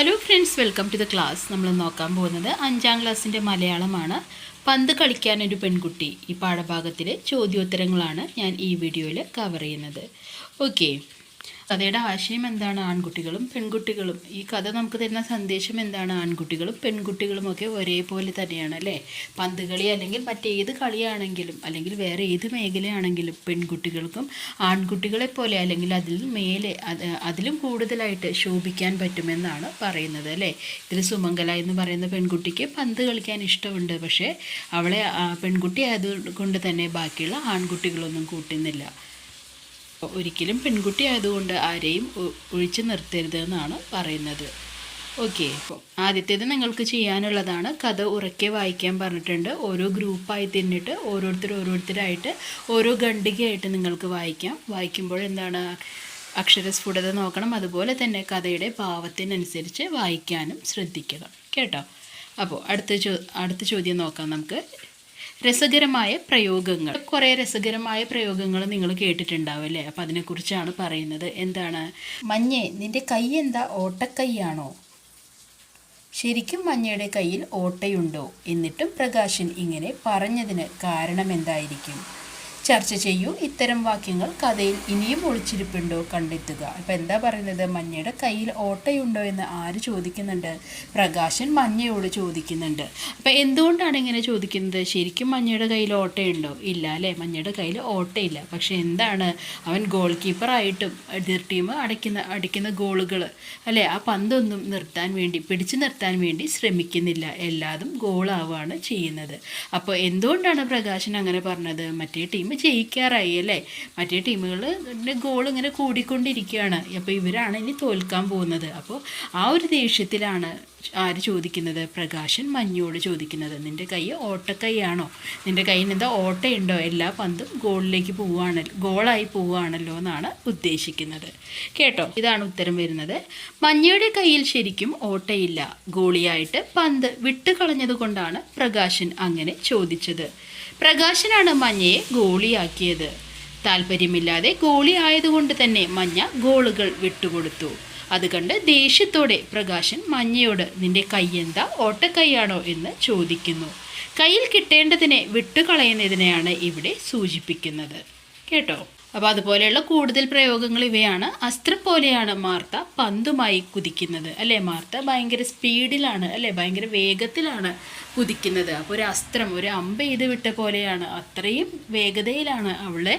Hello friends welcome to the class നമ്മൾ നോക്കാൻ പോകുന്നത് അഞ്ചാം ക്ലാസ്സിന്റെ മലയാളമാണ്. പന്ത് കളിക്കാൻ ഒരു പെൺകുട്ടി ഈ പാഠഭാഗത്തിലെ ചോദ്യോത്തരങ്ങളാണ് ഞാൻ ഈ വീഡിയോയിൽ കവർ ചെയ്യുന്നത്. ഓക്കെ കഥയുടെ ആശയം എന്താണ് ആൺകുട്ടികളും പെൺകുട്ടികളും? ഈ കഥ നമുക്ക് തരുന്ന സന്ദേശം എന്താണ് ആൺകുട്ടികളും പെൺകുട്ടികളും ഒക്കെ ഒരേപോലെ തന്നെയാണ് അല്ലേ? പന്ത് കളി അല്ലെങ്കിൽ മറ്റേത് കളിയാണെങ്കിലും അല്ലെങ്കിൽ വേറെ ഏത് മേഖലയാണെങ്കിലും പെൺകുട്ടികൾക്കും ആൺകുട്ടികളെ പോലെ അല്ലെങ്കിൽ അതിൽ മേലെ അത് അതിലും കൂടുതലായിട്ട് ശോഭിക്കാൻ പറ്റുമെന്നാണ് പറയുന്നത് അല്ലേ? ഇതിൽ സുമംഗല എന്ന് പറയുന്ന പെൺകുട്ടിക്ക് പന്ത് കളിക്കാൻ ഇഷ്ടമുണ്ട്. പക്ഷേ അവളെ പെൺകുട്ടി ആയതുകൊണ്ട് തന്നെ ബാക്കിയുള്ള ആൺകുട്ടികളൊന്നും കൂട്ടുന്നില്ല. ഒരിക്കലും പെൺകുട്ടി ആയതുകൊണ്ട് ആരെയും ഒഴിച്ചു നിർത്തരുത് എന്നാണ് പറയുന്നത്. ഓക്കെ അപ്പോൾ ആദ്യത്തേത് നിങ്ങൾക്ക് ചെയ്യാനുള്ളതാണ് കഥ ഉറക്കെ വായിക്കാൻ പറഞ്ഞിട്ടുണ്ട്. ഓരോ ഗ്രൂപ്പായി തിന്നിട്ട് ഓരോരുത്തർ ഓരോരുത്തരായിട്ട് ഓരോ ഖണ്ഡികയായിട്ട് നിങ്ങൾക്ക് വായിക്കാം. വായിക്കുമ്പോൾ എന്താണ് അക്ഷരസ്ഫുടത നോക്കണം. അതുപോലെ തന്നെ കഥയുടെ ഭാവത്തിനനുസരിച്ച് വായിക്കാനും ശ്രദ്ധിക്കണം. കേട്ടോ? അപ്പോൾ അടുത്ത ചോ അടുത്ത ചോദ്യം നോക്കാം നമുക്ക്. രസകരമായ പ്രയോഗങ്ങൾ. കുറേ രസകരമായ പ്രയോഗങ്ങൾ നിങ്ങൾ കേട്ടിട്ടുണ്ടാവും അല്ലേ അപ്പം അതിനെക്കുറിച്ചാണ് പറയുന്നത്. എന്താണ്? മഞ്ഞേ നിന്റെ കൈ എന്താ? ഓട്ടക്കൈയാണോ? ശരിക്കും മഞ്ഞയുടെ കയ്യിൽ ഓട്ടയുണ്ടോ? എന്നിട്ടും പ്രകാശൻ ഇങ്ങനെ പറഞ്ഞതിന് കാരണം എന്തായിരിക്കും ചർച്ച ചെയ്യൂ. ഇത്തരം വാക്യങ്ങൾ കഥയിൽ ഇനിയും ഒളിച്ചിരിപ്പുണ്ടോ കണ്ടെത്തുക. അപ്പം എന്താ പറയുന്നത്? മഞ്ഞയുടെ കയ്യിൽ ഓട്ടയുണ്ടോ എന്ന് ആര് ചോദിക്കുന്നുണ്ട്? പ്രകാശൻ മഞ്ഞയോട് ചോദിക്കുന്നുണ്ട്. അപ്പം എന്തുകൊണ്ടാണ് ഇങ്ങനെ ചോദിക്കുന്നത്? ശരിക്കും മഞ്ഞയുടെ കയ്യിൽ ഓട്ടയുണ്ടോ? ഇല്ല അല്ലേ? മഞ്ഞയുടെ കയ്യിൽ ഓട്ടയില്ല. പക്ഷെ എന്താണ്? അവൻ ഗോൾ കീപ്പറായിട്ടും എതിർ ടീം അടയ്ക്കുന്ന അടിക്കുന്ന ഗോളുകൾ അല്ലേ? ആ പന്തൊന്നും നിർത്താൻ വേണ്ടി പിടിച്ചു നിർത്താൻ വേണ്ടി ശ്രമിക്കുന്നില്ല. എല്ലാതും ഗോളാവുകയാണ് ചെയ്യുന്നത്. അപ്പോൾ എന്തുകൊണ്ടാണ് പ്രകാശൻ അങ്ങനെ പറഞ്ഞത്? മറ്റേ ടീം ജയിക്കാറായി അല്ലേ? മറ്റേ ടീമുകൾ ഗോൾ ഇങ്ങനെ കൂടിക്കൊണ്ടിരിക്കുകയാണ്. അപ്പോൾ ഇവരാണ് ഇനി തോൽക്കാൻ പോകുന്നത്. അപ്പോൾ ആ ഒരു ദേഷ്യത്തിലാണ് ആര് ചോദിക്കുന്നത്? പ്രകാശൻ മഞ്ഞോട് ചോദിക്കുന്നത്. നിന്റെ കൈ ഓട്ടക്കൈയാണോ? നിന്റെ കയ്യിൽ എന്താ ഓട്ടയുണ്ടോ? എല്ലാ പന്തും ഗോളിലേക്ക് പോവുകയാണല്ലോ ഗോളായി പോവുകയാണല്ലോ എന്നാണ് ഉദ്ദേശിക്കുന്നത്. കേട്ടോ? ഇതാണ് ഉത്തരം വരുന്നത്. മഞ്ഞയുടെ കയ്യിൽ ശരിക്കും ഓട്ടയില്ല. ഗോളിയായിട്ട് പന്ത് വിട്ടുകളഞ്ഞതുകൊണ്ടാണ് പ്രകാശൻ അങ്ങനെ ചോദിച്ചത്. പ്രകാശനാണ് മഞ്ഞയെ ഗോളിയാക്കിയത്. താല്പര്യമില്ലാതെ ഗോളി ആയതുകൊണ്ട് തന്നെ മഞ്ഞ ഗോളുകൾ വിട്ടുകൊടുത്തു. അത് കണ്ട് ദേഷ്യത്തോടെ പ്രകാശൻ മഞ്ഞയോട് നിന്റെ കൈയെന്താ ഓട്ടക്കൈയാണോ? എന്ന് ചോദിക്കുന്നു. കയ്യിൽ കിട്ടേണ്ടതിനെ വിട്ടുകളയുന്നതിനെയാണ് ഇവിടെ സൂചിപ്പിക്കുന്നത്. കേട്ടോ? അപ്പോൾ അതുപോലെയുള്ള കൂടുതൽ പ്രയോഗങ്ങൾ ഇവയാണ്. അസ്ത്രം പോലെയാണ് മാർത്ത പന്തുമായി കുതിക്കുന്നത്. അല്ലേ? മാർത്ത ഭയങ്കര സ്പീഡിലാണ് അല്ലേ? ഭയങ്കര വേഗത്തിലാണ് കുതിക്കുന്നത്. അപ്പോൾ ഒരു അസ്ത്രം ഒരു അമ്പ ചെയ്ത് വിട്ട പോലെയാണ് അത്രയും വേഗതയിലാണ് അവളെ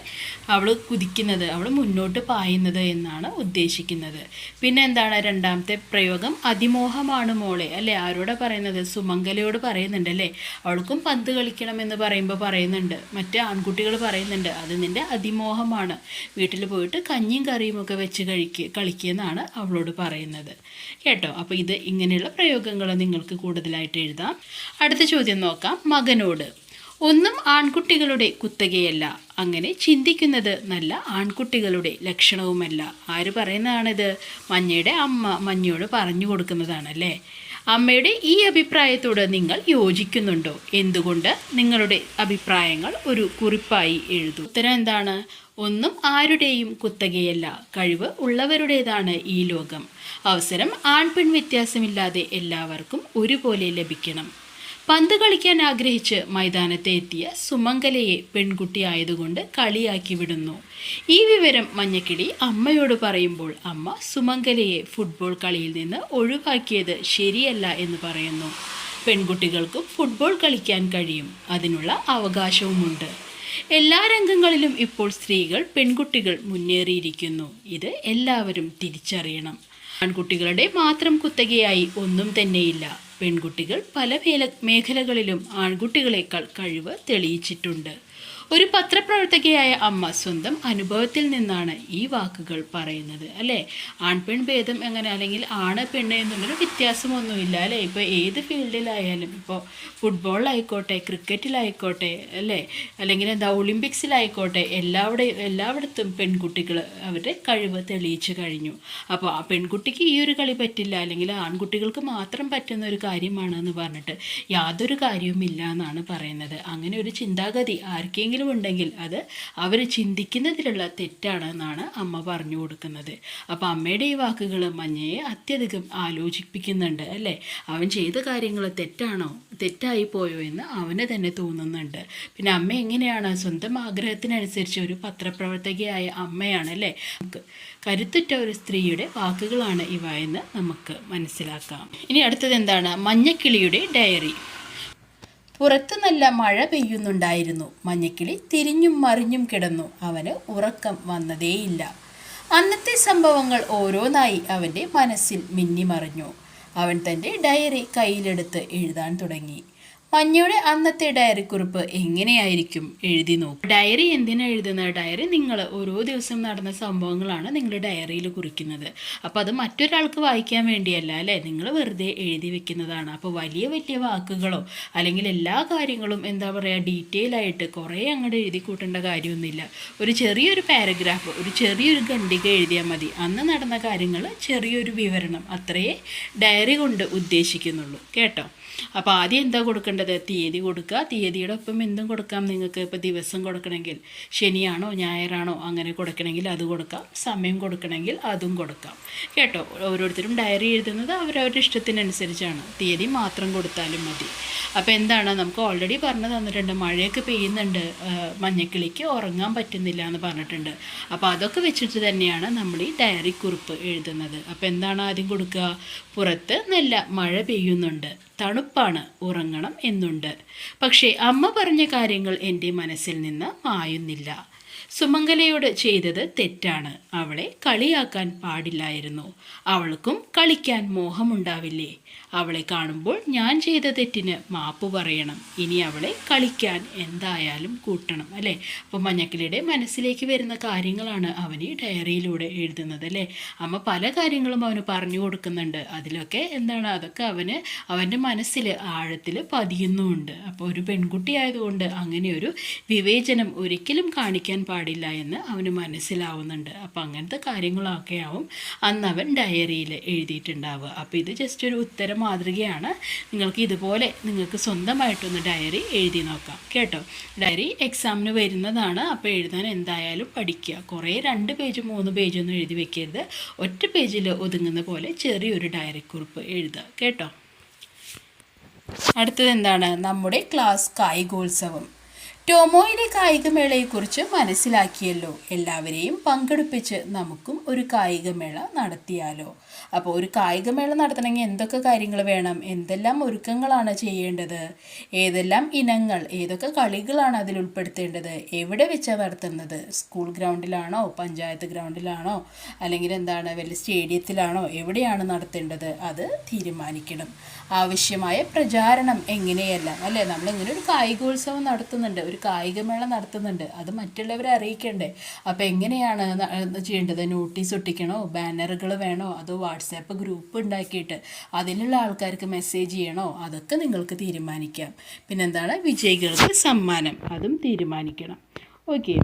അവൾ കുതിക്കുന്നത് അവൾ മുന്നോട്ട് പായുന്നത് എന്നാണ് ഉദ്ദേശിക്കുന്നത്. പിന്നെ എന്താണ് രണ്ടാമത്തെ പ്രയോഗം? അതിമോഹമാണ് മോളെ അല്ലേ? ആരോടെ പറയുന്നത്? സുമംഗലയോട് പറയുന്നുണ്ട് അല്ലേ? അവൾക്കും പന്ത് കളിക്കണം എന്ന് പറയുമ്പോൾ പറയുന്നുണ്ട്. മറ്റ് ആൺകുട്ടികൾ പറയുന്നുണ്ട് അത് നിന്റെ അതിമോഹമാണ്. വീട്ടിൽ പോയിട്ട് കഞ്ഞിയും കറിയും ഒക്കെ വെച്ച് കഴിക്കുക കളിക്കുമെന്നാണ് അവളോട് പറയുന്നത്. കേട്ടോ? അപ്പോൾ ഇത് ഇങ്ങനെയുള്ള പ്രയോഗങ്ങൾ നിങ്ങൾക്ക് കൂടുതലായിട്ട് എഴുതാം. അടുത്ത ചോദ്യം നോക്കാം. മകനോട് ഒന്നും ആൺകുട്ടികളുടെ കുത്തകയല്ല. അങ്ങനെ ചിന്തിക്കുന്നത് നല്ല ആൺകുട്ടികളുടെ ലക്ഷണവുമല്ല. ആര് പറയുന്നതാണിത്? മഞ്ഞയുടെ അമ്മ മഞ്ഞയോട് പറഞ്ഞു കൊടുക്കുന്നതാണല്ലേ? അമ്മയുടെ ഈ അഭിപ്രായത്തോട് നിങ്ങൾ യോജിക്കുന്നുണ്ടോ? എന്തുകൊണ്ട് നിങ്ങളുടെ അഭിപ്രായങ്ങൾ ഒരു കുറിപ്പായി എഴുതൂ ഉത്തരം എന്താണ്? ഒന്നും ആരുടെയും കുത്തകയല്ല. കഴിവ് ഉള്ളവരുടേതാണ് ഈ ലോകം. അവസരം ആൺപെൺ വ്യത്യാസമില്ലാതെ എല്ലാവർക്കും ഒരുപോലെ ലഭിക്കണം. പന്ത് കളിക്കാൻ ആഗ്രഹിച്ച് മൈതാനത്ത് എത്തിയ സുമംഗലയെ പെൺകുട്ടി ആയതുകൊണ്ട് കളിയാക്കി വിടുന്നു. ഈ വിവരം മഞ്ഞക്കിളി അമ്മയോട് പറയുമ്പോൾ അമ്മ സുമംഗലയെ ഫുട്ബോൾ കളിയിൽ നിന്ന് ഒഴിവാക്കിയത് ശരിയല്ല എന്ന് പറയുന്നു. പെൺകുട്ടികൾക്കും ഫുട്ബോൾ കളിക്കാൻ കഴിയും. അതിനുള്ള അവകാശവുമുണ്ട്. എല്ലാ രംഗങ്ങളിലും ഇപ്പോൾ സ്ത്രീകൾ പെൺകുട്ടികൾ മുന്നേറിയിരിക്കുന്നു. ഇത് എല്ലാവരും തിരിച്ചറിയണം. ആൺകുട്ടികളുടെ മാത്രം കുത്തകയായി ഒന്നും തന്നെയില്ല. പെൺകുട്ടികൾ പല മേഖലകളിലും ആൺകുട്ടികളെക്കാൾ കഴിവ് തെളിയിച്ചിട്ടുണ്ട്. ഒരു പത്രപ്രവർത്തകയായ അമ്മ സ്വന്തം അനുഭവത്തിൽ നിന്നാണ് ഈ വാക്കുകൾ പറയുന്നത് അല്ലേ? ആൺപെൺ ഭേദം എങ്ങനെ അല്ലെങ്കിൽ ആണ് പെണ്ണ് എന്നുള്ളൊരു വ്യത്യാസമൊന്നുമില്ല അല്ലേ? ഇപ്പോൾ ഏത് ഫീൽഡിലായാലും ഇപ്പോൾ ഫുട്ബോളിലായിക്കോട്ടെ ക്രിക്കറ്റിലായിക്കോട്ടെ അല്ലേ? അല്ലെങ്കിൽ എന്താ ഒളിമ്പിക്സിലായിക്കോട്ടെ എല്ലാവിടെ എല്ലായിടത്തും പെൺകുട്ടികൾ അവരുടെ കഴിവ് തെളിയിച്ചു കഴിഞ്ഞു. അപ്പോൾ ആ പെൺകുട്ടിക്ക് ഈ ഒരു കളി പറ്റില്ല അല്ലെങ്കിൽ ആൺകുട്ടികൾക്ക് മാത്രം പറ്റുന്ന ഒരു കാര്യമാണ് എന്ന് പറഞ്ഞിട്ട് യാതൊരു കാര്യവുമില്ല എന്നാണ് പറയുന്നത്. അങ്ങനെ ഒരു ചിന്താഗതി ആർക്കെങ്കിലും ആർക്കെങ്കിലും ഉണ്ടെങ്കിൽ അത് അവർ ചിന്തിക്കുന്നതിലുള്ള തെറ്റാണെന്നാണ് അമ്മ പറഞ്ഞു കൊടുക്കുന്നത്. അപ്പോൾ അമ്മയുടെ ഈ വാക്കുകൾ മഞ്ഞയെ അത്യധികം ആലോചിപ്പിക്കുന്നുണ്ട് അല്ലേ? അവൻ ചെയ്ത കാര്യങ്ങൾ തെറ്റാണോ? തെറ്റായി പോയോ എന്ന് അവന് തന്നെ തോന്നുന്നുണ്ട്. പിന്നെ അമ്മ എങ്ങനെയാണ് സ്വന്തം ആഗ്രഹത്തിനനുസരിച്ച് ഒരു പത്രപ്രവർത്തകയായ അമ്മയാണ് അല്ലേ? കരുത്തുറ്റ ഒരു സ്ത്രീയുടെ വാക്കുകളാണ് ഇവ എന്ന് നമുക്ക് മനസ്സിലാക്കാം. ഇനി അടുത്തത് എന്താണ്? മഞ്ഞക്കിളിയുടെ ഡയറി. പുറത്തു നല്ല മഴ പെയ്യുന്നുണ്ടായിരുന്നു. മഞ്ഞക്കിളി തിരിഞ്ഞും മറിഞ്ഞും കിടന്നു. അവന് ഉറക്കം വന്നതേയില്ല. അന്നത്തെ സംഭവങ്ങൾ ഓരോന്നായി അവന്റെ മനസ്സിൽ മിന്നിമറിഞ്ഞു. അവൻ തന്റെ ഡയറി കയ്യിലെടുത്ത് എഴുതാൻ തുടങ്ങി. മഞ്ഞയുടെ അന്നത്തെ ഡയറി കുറിപ്പ് എങ്ങനെയായിരിക്കും എഴുതി നോക്കും. ഡയറി എന്തിനാ എഴുതുന്നത്? ഡയറി നിങ്ങൾ ഓരോ ദിവസം നടന്ന സംഭവങ്ങളാണ് നിങ്ങൾ ഡയറിയിൽ കുറിക്കുന്നത്. അപ്പോൾ അത് മറ്റൊരാൾക്ക് വായിക്കാൻ വേണ്ടിയല്ല അല്ലേ? നിങ്ങൾ വെറുതെ എഴുതി വെക്കുന്നതാണ്. അപ്പോൾ വലിയ വലിയ വാക്കുകളോ അല്ലെങ്കിൽ എല്ലാ കാര്യങ്ങളും എന്താ പറയുക ഡീറ്റെയിൽ ആയിട്ട് കുറേ അങ്ങോട്ട് എഴുതി കൂട്ടേണ്ട കാര്യമൊന്നുമില്ല. ഒരു ചെറിയൊരു പാരഗ്രാഫ് ഒരു ചെറിയൊരു ഖണ്ഡിക എഴുതിയാൽ മതി. അന്ന് നടന്ന കാര്യങ്ങൾ ചെറിയൊരു വിവരണം. അത്രയേ ഡയറി കൊണ്ട് ഉദ്ദേശിക്കുന്നുള്ളൂ. കേട്ടോ? അപ്പോൾ ആദ്യം എന്താ കൊടുക്കേണ്ടത്? തീയതി കൊടുക്കുക. തീയതിയുടെ ഒപ്പം എന്തും കൊടുക്കാം നിങ്ങൾക്ക്. ഇപ്പോൾ ദിവസം കൊടുക്കണമെങ്കിൽ ശനിയാണോ ഞായറാണോ അങ്ങനെ കൊടുക്കണമെങ്കിൽ അത് കൊടുക്കാം. സമയം കൊടുക്കണമെങ്കിൽ അതും കൊടുക്കാം. കേട്ടോ? ഓരോരുത്തരും ഡയറി എഴുതുന്നത് അവരവരുടെ ഇഷ്ടത്തിനനുസരിച്ചാണ്. തീയതി മാത്രം കൊടുത്താലും മതി. അപ്പോൾ എന്താണ്? നമുക്ക് ഓൾറെഡി പറഞ്ഞു തന്നിട്ടുണ്ട്. മഴയൊക്കെ പെയ്യുന്നുണ്ട്. മഞ്ഞക്കിളിക്ക് ഉറങ്ങാൻ പറ്റുന്നില്ല എന്ന് പറഞ്ഞിട്ടുണ്ട്. അപ്പോൾ അതൊക്കെ വെച്ചിട്ട് തന്നെയാണ് നമ്മൾ ഈ ഡയറി കുറിപ്പ് എഴുതുന്നത്. അപ്പോൾ എന്താണ് ആദ്യം കൊടുക്കുക? പുറത്ത് നല്ല മഴ പെയ്യുന്നുണ്ട്. തണുപ്പാണ് ഉറങ്ങണം എന്നുണ്ട്. പക്ഷേ അമ്മ പറഞ്ഞ കാര്യങ്ങൾ എന്റെ മനസ്സിൽ നിന്ന് മായുന്നില്ല. സുമംഗലയോട് ചെയ്തത് തെറ്റാണ്. അവളെ കളിയാക്കാൻ പാടില്ലായിരുന്നു. അവൾക്കും കളിക്കാൻ മോഹമുണ്ടാവില്ലേ? അവളെ കാണുമ്പോൾ ഞാൻ ചെയ്ത തെറ്റിന് മാപ്പ് പറയണം. ഇനി അവളെ കളിക്കാൻ എന്തായാലും കൂട്ടണം അല്ലേ? അപ്പോൾ മഞ്ഞക്കിളിയുടെ മനസ്സിലേക്ക് വരുന്ന കാര്യങ്ങളാണ് അവൻ ഈ ഡയറിയിലൂടെ എഴുതുന്നത് അല്ലേ? അമ്മ പല കാര്യങ്ങളും അവന് പറഞ്ഞു കൊടുക്കുന്നുണ്ട്. അതിലൊക്കെ എന്താണ്? അതൊക്കെ അവന് അവന്റെ മനസ്സിൽ ആഴത്തിൽ പതിയുന്നുമുണ്ട്. അപ്പോൾ ഒരു പെൺകുട്ടിയായതുകൊണ്ട് അങ്ങനെ ഒരു വിവേചനം ഒരിക്കലും കാണിക്കാൻ പാടില്ല എന്ന് അവന് മനസ്സിലാവുന്നുണ്ട്. അപ്പോൾ അങ്ങനത്തെ കാര്യങ്ങളൊക്കെ ആവും അന്ന് അവൻ ഡയറിയിൽ എഴുതിയിട്ടുണ്ടാവുക. അപ്പോൾ ഇത് ജസ്റ്റ് ഒരു ഉത്തര മാതൃകയാണ്. നിങ്ങൾക്ക് ഇതുപോലെ നിങ്ങൾക്ക് സ്വന്തമായിട്ടൊന്ന് ഡയറി എഴുതി നോക്കാം. കേട്ടോ? ഡയറി എക്സാമിന് വരുന്നതാണ്. അപ്പോൾ എഴുതാൻ എന്തായാലും പഠിക്കുക. കുറേ രണ്ട് പേജ് മൂന്ന് പേജൊന്നും എഴുതി വെക്കരുത്. ഒറ്റ പേജിൽ ഒതുങ്ങുന്ന പോലെ ചെറിയൊരു ഡയറി കുറിപ്പ് എഴുതുക. കേട്ടോ? അടുത്തത് എന്താണ്? നമ്മുടെ ക്ലാസ് കായികോത്സവം. ടോമോയിലെ കായികമേളയെക്കുറിച്ച് മനസ്സിലാക്കിയല്ലോ. എല്ലാവരെയും പങ്കെടുപ്പിച്ച് നമുക്കും ഒരു കായികമേള നടത്തിയാലോ. അപ്പോൾ ഒരു കായികമേള നടത്തണമെങ്കിൽ എന്തൊക്കെ കാര്യങ്ങൾ വേണം? എന്തെല്ലാം ഒരുക്കങ്ങളാണ് ചെയ്യേണ്ടത്? ഏതെല്ലാം ഇനങ്ങൾ ഏതൊക്കെ കളികളാണ് അതിൽ ഉൾപ്പെടുത്തേണ്ടത്? എവിടെ വെച്ചാണ് നടത്തുന്നത് സ്കൂൾ ഗ്രൗണ്ടിലാണോ? പഞ്ചായത്ത് ഗ്രൗണ്ടിലാണോ? അല്ലെങ്കിൽ എന്താണ്? വലിയ സ്റ്റേഡിയത്തിലാണോ? എവിടെയാണ് നടത്തേണ്ടത്? അത് തീരുമാനിക്കണം. ആവശ്യമായ പ്രചാരണം എങ്ങനെയെല്ലാം അല്ലേ? നമ്മളിങ്ങനെ ഒരു കായികോത്സവം നടത്തുന്നുണ്ട് ഒരു കായികമേള നടത്തുന്നുണ്ട് അത് മറ്റുള്ളവരെ അറിയിക്കണ്ടേ? അപ്പോൾ എങ്ങനെയാണ് ചെയ്യേണ്ടത്? നോട്ടീസ് ഒട്ടിക്കണോ? ബാനറുകൾ വേണോ? അതോ വാട്സാപ്പ് ഗ്രൂപ്പ് ഉണ്ടാക്കിയിട്ട് അതിലുള്ള ആൾക്കാർക്ക് മെസ്സേജ് ചെയ്യണോ? അതൊക്കെ നിങ്ങൾക്ക് തീരുമാനിക്കാം. പിന്നെന്താണ്? വിജയികൾക്ക് സമ്മാനം അതും തീരുമാനിക്കണം. ഓക്കെ.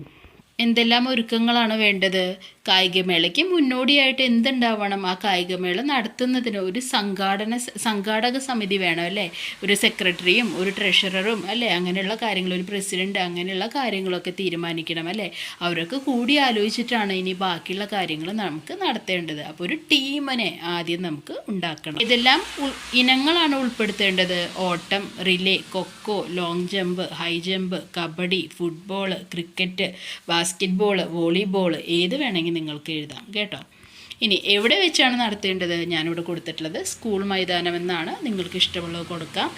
എന്തെല്ലാം ഒരുക്കങ്ങളാണ് വേണ്ടത്? കായികമേളയ്ക്ക് മുന്നോടിയായിട്ട് എന്തുണ്ടാവണം ആ കായികമേള നടത്തുന്നതിന് ഒരു സംഘാടന സംഘാടക സമിതി വേണം അല്ലേ? ഒരു സെക്രട്ടറിയും ഒരു ട്രഷററും അല്ലേ? അങ്ങനെയുള്ള കാര്യങ്ങൾ ഒരു പ്രസിഡന്റ് അങ്ങനെയുള്ള കാര്യങ്ങളൊക്കെ തീരുമാനിക്കണം അല്ലേ? അവരൊക്കെ കൂടി ആലോചിച്ചിട്ടാണ് ഇനി ബാക്കിയുള്ള കാര്യങ്ങൾ നമുക്ക് നടത്തേണ്ടത്. അപ്പോൾ ഒരു ടീമിനെ ആദ്യം നമുക്ക് ഉണ്ടാക്കണം. ഇതെല്ലാം ഇനങ്ങളാണ് ഉൾപ്പെടുത്തേണ്ടത്. ഓട്ടം relay kho kho long jump high jump kabaddi football cricket basket volleyball ഏത് വേണമെങ്കിൽ നിങ്ങൾക്ക് എഴുതാം കേട്ടോ? ഇനി എവിടെ വെച്ചാണ് നടത്തേണ്ടത്? ഞാനിവിടെ കൊടുത്തിട്ടുള്ളത് സ്കൂൾ മൈതാനം എന്നാണ് നിങ്ങൾക്ക് ഇഷ്ടമുള്ളത് കൊടുക്കാം.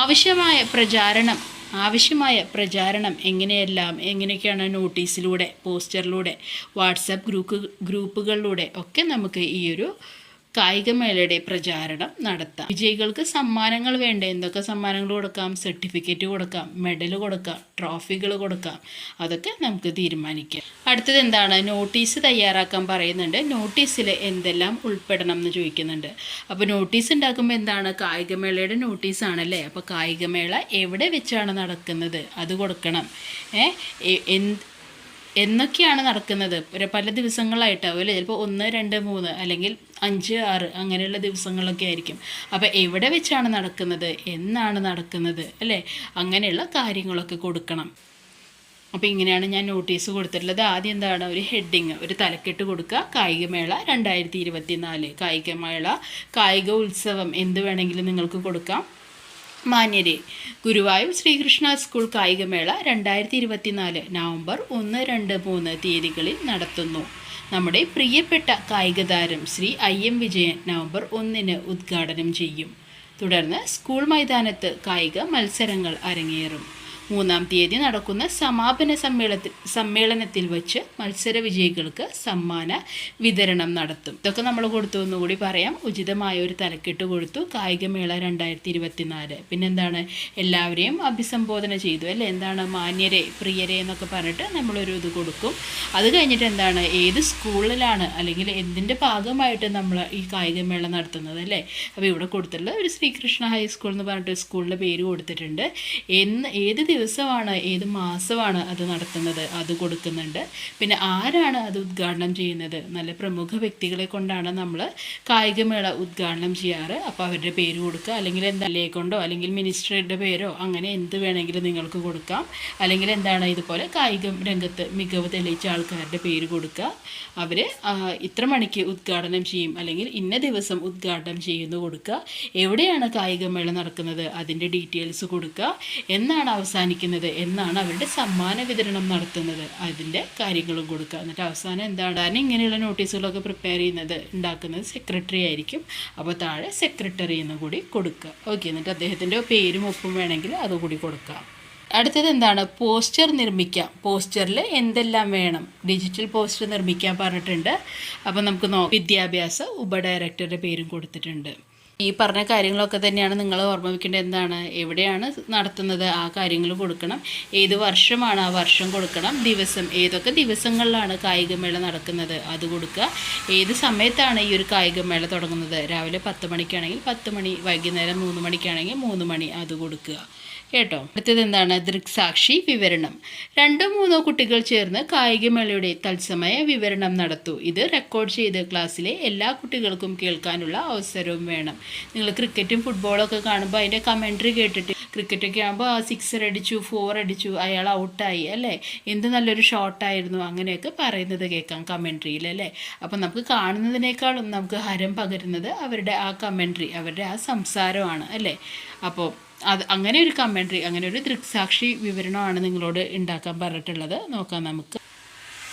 ആവശ്യമായ പ്രചാരണം ആവശ്യമായ പ്രചാരണം എങ്ങനെയെല്ലാം എങ്ങനെയൊക്കെയാണ് നോട്ടീസിലൂടെ പോസ്റ്ററിലൂടെ വാട്സാപ്പ് ഗ്രൂപ്പ് ഗ്രൂപ്പുകളിലൂടെ ഒക്കെ നമുക്ക് ഈ ഒരു കായികമേളയുടെ പ്രചാരണം നടത്താം. വിജയികൾക്ക് സമ്മാനങ്ങൾ വേണ്ട? എന്തൊക്കെ സമ്മാനങ്ങൾ കൊടുക്കാം? സർട്ടിഫിക്കറ്റ് കൊടുക്കാം മെഡൽ കൊടുക്കാം ട്രോഫികൾ കൊടുക്കാം. അതൊക്കെ നമുക്ക് തീരുമാനിക്കാം. അടുത്തത് എന്താണ്? നോട്ടീസ് തയ്യാറാക്കാൻ പറയുന്നുണ്ട്. നോട്ടീസിൽ എന്തെല്ലാം ഉൾപ്പെടണം എന്ന് ചോദിക്കുന്നുണ്ട്. അപ്പോൾ നോട്ടീസ് ഉണ്ടാക്കുമ്പോൾ എന്താണ്? കായികമേളയുടെ നോട്ടീസ് ആണല്ലേ? അപ്പോൾ കായികമേള എവിടെ വെച്ചാണ് നടക്കുന്നത്? അത് കൊടുക്കണം. ഏ? എ- എന്ത് എന്നൊക്കെയാണ് നടക്കുന്നത്. പല ദിവസങ്ങളായിട്ടാവും അല്ലേ? ചിലപ്പോൾ ഒന്ന് രണ്ട് മൂന്ന് അല്ലെങ്കിൽ അഞ്ച് ആറ് അങ്ങനെയുള്ള ദിവസങ്ങളൊക്കെ ആയിരിക്കും. അപ്പോൾ എവിടെ വെച്ചാണ് നടക്കുന്നത്? എന്നാണ് നടക്കുന്നത്? അല്ലേ? അങ്ങനെയുള്ള കാര്യങ്ങളൊക്കെ കൊടുക്കണം. അപ്പോൾ ഇങ്ങനെയാണ് ഞാൻ നോട്ടീസ് കൊടുത്തിട്ടുള്ളത്. ആദ്യം എന്താണ്? ഒരു ഹെഡിങ് ഒരു തലക്കെട്ട് കൊടുക്കുക. കായികമേള രണ്ടായിരത്തി ഇരുപത്തി നാല് കായികമേള കായിക ഉത്സവം എന്ത് വേണമെങ്കിലും നിങ്ങൾക്ക് കൊടുക്കാം. മാന്യരെ ഗുരുവായൂർ ശ്രീകൃഷ്ണ സ്കൂൾ കായികമേള രണ്ടായിരത്തി ഇരുപത്തിനാല് നവംബർ ഒന്ന് രണ്ട് മൂന്ന് തീയതികളിൽ നടത്തുന്നു. നമ്മുടെ പ്രിയപ്പെട്ട കായിക താരം Shri I M Vijayan November ഒന്നിന് ഉദ്ഘാടനം ചെയ്യും. തുടർന്ന് സ്കൂൾ മൈതാനത്ത് കായിക മത്സരങ്ങൾ അരങ്ങേറും. മൂന്നാം തീയതി നടക്കുന്ന സമാപന സമ്മേളനത്തിൽ സമ്മേളനത്തിൽ വച്ച് മത്സര വിജയികൾക്ക് സമ്മാന വിതരണം നടത്തും. ഇതൊക്കെ നമ്മൾ കൊടുത്തു എന്നുകൂടി പറയാം. ഉചിതമായ ഒരു തലക്കെട്ട് കൊടുത്തു കായികമേള രണ്ടായിരത്തി ഇരുപത്തിനാല് പിന്നെന്താണ്? എല്ലാവരെയും അഭിസംബോധന ചെയ്തു അല്ലേ? എന്താണ് മാന്യരെ പ്രിയരെ എന്നൊക്കെ പറഞ്ഞിട്ട് നമ്മളൊരു ഇത് കൊടുക്കും. അത് കഴിഞ്ഞിട്ട് എന്താണ്? ഏത് സ്കൂളിലാണ് അല്ലെങ്കിൽ എന്തിന്റെ ഭാഗമായിട്ട് നമ്മൾ ഈ കായികമേള നടത്തുന്നത് അല്ലേ? അപ്പോൾ ഇവിടെ കൊടുത്തിട്ടുള്ള ഒരു ശ്രീകൃഷ്ണ ഹൈസ്കൂൾ എന്ന് പറഞ്ഞിട്ട് സ്കൂളിന്റെ പേര് കൊടുത്തിട്ടുണ്ട്. എന്ന് ഏത് ദിവസമാണ് ഏത് മാസമാണ് അത് നടത്തുന്നത് അത് കൊടുക്കുന്നുണ്ട്. പിന്നെ ആരാണ് അത് ഉദ്ഘാടനം ചെയ്യുന്നത്? നല്ല പ്രമുഖ വ്യക്തികളെ കൊണ്ടാണ് നമ്മൾ കായികമേള ഉദ്ഘാടനം ചെയ്യാറ്. അപ്പോൾ അവരുടെ പേര് കൊടുക്കുക. അല്ലെങ്കിൽ എന്തല്ലേ കൊണ്ടോ അല്ലെങ്കിൽ മിനിസ്റ്ററുടെ പേരോ അങ്ങനെ എന്ത് വേണമെങ്കിലും നിങ്ങൾക്ക് കൊടുക്കാം. അല്ലെങ്കിൽ എന്താണ് ഇതുപോലെ കായിക രംഗത്ത് മികവ് തെളിയിച്ച ആൾക്കാരുടെ പേര് കൊടുക്കുക. അവർ ഇത്ര മണിക്ക് ഉദ്ഘാടനം ചെയ്യും. അല്ലെങ്കിൽ ഇന്ന ദിവസം ഉദ്ഘാടനം ചെയ്യുന്നു കൊടുക്കുക. എവിടെയാണ് കായികമേള നടക്കുന്നത്? അതിന്റെ ഡീറ്റെയിൽസ് കൊടുക്കുക. എന്നാണ് അവസാനിക്കുന്നത് എന്നാണ് അവരുടെ സമ്മാന വിതരണം നടത്തുന്നത്. അതിന്റെ കാര്യങ്ങളും കൊടുക്കുക. എന്നിട്ട് അവസാനം എന്താണ്? ഇങ്ങനെയുള്ള നോട്ടീസുകളൊക്കെ പ്രിപ്പയർ ചെയ്യുന്നത് ഉണ്ടാക്കുന്നത് സെക്രട്ടറി ആയിരിക്കും. അപ്പോൾ താഴെ സെക്രട്ടറി എന്ന് കൂടി കൊടുക്കുക. ഓക്കെ എന്നിട്ട് അദ്ദേഹത്തിന്റെ പേരും ഒപ്പും വേണമെങ്കിൽ അതുകൂടി കൊടുക്കുക. അടുത്തത് എന്താണ്? പോസ്റ്റർ നിർമ്മിക്കാം. പോസ്റ്ററിൽ എന്തെല്ലാം വേണം? ഡിജിറ്റൽ പോസ്റ്റർ നിർമ്മിക്കാൻ പറഞ്ഞിട്ടുണ്ട്. അപ്പോൾ നമുക്ക് നോ വിദ്യാഭ്യാസ ഉപഡയറക്ടറുടെ പേരും കൊടുത്തിട്ടുണ്ട്. ഈ പറഞ്ഞ കാര്യങ്ങളൊക്കെ തന്നെയാണ് നിങ്ങൾ ഓർമ്മ വയ്ക്കേണ്ടത് എന്താണ്? എവിടെയാണ് നടത്തുന്നത്? ആ കാര്യങ്ങൾ കൊടുക്കണം. ഏത് വർഷമാണ് ആ വർഷം കൊടുക്കണം? ദിവസം ഏതൊക്കെ ദിവസങ്ങളിലാണ് കായികമേള നടക്കുന്നത്? അത് കൊടുക്കുക. ഏത് സമയത്താണ് ഈ ഒരു കായികമേള തുടങ്ങുന്നത്? രാവിലെ പത്ത് മണിക്കാണെങ്കിൽ പത്ത് മണി വൈകുന്നേരം മൂന്ന് മണിക്കാണെങ്കിൽ മൂന്ന് മണി അത് കൊടുക്കുക. കേട്ടോ. അടുത്തത് എന്താണ്? ദൃക്സാക്ഷി വിവരണം. രണ്ടോ മൂന്നോ കുട്ടികൾ ചേർന്ന് കായികമേളയുടെ തത്സമയ വിവരണം നടത്തൂ. ഇത് റെക്കോർഡ് ചെയ്ത് ക്ലാസ്സിലെ എല്ലാ കുട്ടികൾക്കും കേൾക്കാനുള്ള അവസരവും വേണം. നിങ്ങൾ ക്രിക്കറ്റും ഫുട്ബോളൊക്കെ കാണുമ്പോൾ അതിന്റെ കമൻട്രി കേട്ടിട്ട് ക്രിക്കറ്റൊക്കെ ആകുമ്പോൾ ആ സിക്സർ അടിച്ചു ഫോർ അടിച്ചു അയാൾ ഔട്ടായി അല്ലേ? എന്ത് നല്ലൊരു ഷോട്ടായിരുന്നു അങ്ങനെയൊക്കെ പറയുന്നത് കേൾക്കാം കമൻട്രിയിൽ അല്ലേ? അപ്പം നമുക്ക് കാണുന്നതിനേക്കാളും നമുക്ക് ഹരം പകരുന്നത് അവരുടെ ആ കമൻട്രി അവരുടെ ആ സംസാരമാണ് അല്ലേ? അപ്പോൾ അത് അങ്ങനെ ഒരു കമൻട്രി അങ്ങനെ ഒരു ദൃക്സാക്ഷി വിവരണമാണ് നിങ്ങളോട് ഉണ്ടാക്കാൻ പറഞ്ഞിട്ടുള്ളത്. നോക്കാം നമുക്ക്.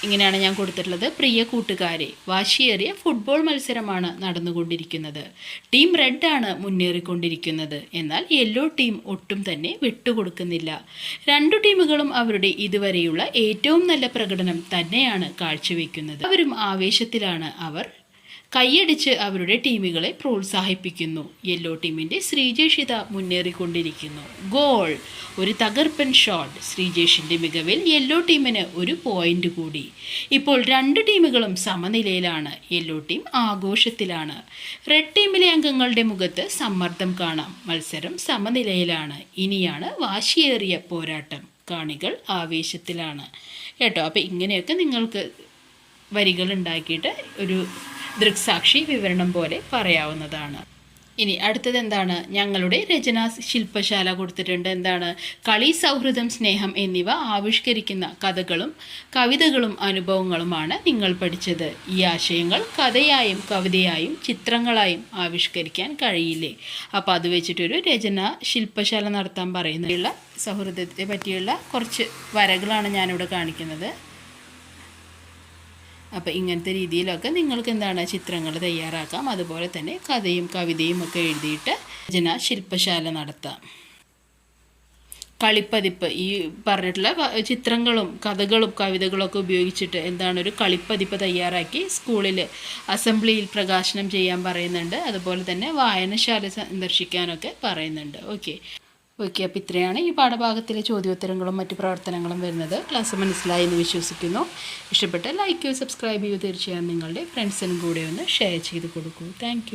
ഇങ്ങനെയാണ് ഞാൻ കൊടുത്തിട്ടുള്ളത്. പ്രിയ കൂട്ടുകാരെ വാശിയേറിയ ഫുട്ബോൾ മത്സരമാണ് നടന്നുകൊണ്ടിരിക്കുന്നത്. ടീം റെഡാണ് മുന്നേറിക്കൊണ്ടിരിക്കുന്നത്. എന്നാൽ യെല്ലോ ടീം ഒട്ടും തന്നെ വിട്ടുകൊടുക്കുന്നില്ല. രണ്ടു ടീമുകളും അവരുടെ ഇതുവരെയുള്ള ഏറ്റവും നല്ല പ്രകടനം തന്നെയാണ് കാഴ്ചവെക്കുന്നത്. അവരും ആവേശത്തിലാണ് അവർ കൈയടിച്ച് അവരുടെ ടീമുകളെ പ്രോത്സാഹിപ്പിക്കുന്നു. യെല്ലോ ടീമിന്റെ ശ്രീജേഷിത മുന്നേറിക്കൊണ്ടിരിക്കുന്നു. ഗോൾ ഒരു തകർപ്പൻ ഷോട്ട് ശ്രീജേഷിന്റെ മികവിൽ യെല്ലോ ടീമിന് ഒരു പോയിന്റ് കൂടി. ഇപ്പോൾ രണ്ട് ടീമുകളും സമനിലയിലാണ്. യെല്ലോ ടീം ആഘോഷത്തിലാണ്. റെഡ് ടീമിലെ അംഗങ്ങളുടെ മുഖത്ത് സമ്മർദ്ദം കാണാം. മത്സരം സമനിലയിലാണ്. ഇനിയാണ് വാശിയേറിയ പോരാട്ടം. കാണികൾ ആവേശത്തിലാണ്. കേട്ടോ അപ്പോൾ ഇങ്ങനെയൊക്കെ നിങ്ങൾക്ക് വരികൾ ഉണ്ടാക്കിയിട്ട് ഒരു ദൃക്സാക്ഷി വിവരണം പോലെ പറയാവുന്നതാണ്. ഇനി അടുത്തത് എന്താണ്? ഞങ്ങളുടെ രചനാ ശില്പശാല കൊടുത്തിട്ടുണ്ട്. എന്താണ്? കളി സൗഹൃദം സ്നേഹം എന്നിവ ആവിഷ്കരിക്കുന്ന കഥകളും കവിതകളും അനുഭവങ്ങളുമാണ് നിങ്ങൾ പഠിച്ചത്. ഈ ആശയങ്ങൾ കഥയായും കവിതയായും ചിത്രങ്ങളായും ആവിഷ്കരിക്കാൻ കഴിയില്ലേ? അപ്പോൾ അത് വെച്ചിട്ടൊരു രചനാ ശില്പശാല നടത്താൻ പറയുന്നതിനുള്ള സൗഹൃദത്തെ പറ്റിയുള്ള കുറച്ച് വരകളാണ് ഞാനിവിടെ കാണിക്കുന്നത്. അപ്പോൾ ഇങ്ങനത്തെ രീതിയിലൊക്കെ നിങ്ങൾക്ക് എന്താണ് ചിത്രങ്ങൾ തയ്യാറാക്കാം. അതുപോലെ തന്നെ കഥയും കവിതയും ഒക്കെ എഴുതിയിട്ട് രചന ശില്പശാല നടത്താം. കളിപ്പതിപ്പ് ഈ പറഞ്ഞിട്ടുള്ള ചിത്രങ്ങളും കഥകളും കവിതകളൊക്കെ ഉപയോഗിച്ചിട്ട് എന്താണ് ഒരു കളിപ്പതിപ്പ് തയ്യാറാക്കി സ്കൂളിൽ അസംബ്ലിയിൽ പ്രകാശനം ചെയ്യാൻ പറയുന്നുണ്ട്. അതുപോലെ തന്നെ വായനശാല സന്ദർശിക്കാനൊക്കെ പറയുന്നുണ്ട്. ഓക്കെ. ഓക്കെ അപ്പോൾ ഇത്രയാണ് ഈ പാഠഭാഗത്തിലെ ചോദ്യോത്തരങ്ങളും മറ്റു പ്രവർത്തനങ്ങളും വരുന്നത്. ക്ലാസ് മനസ്സിലായി എന്ന് വിശ്വസിക്കുന്നു. ഇഷ്ടപ്പെട്ട ലൈക്ക് ചെയ്യുക സബ്സ്ക്രൈബ് ചെയ്യുക തീർച്ചയായും നിങ്ങളുടെ ഫ്രണ്ട്സിനും കൂടെ ഒന്ന് ഷെയർ ചെയ്ത് കൊടുക്കൂ. താങ്ക്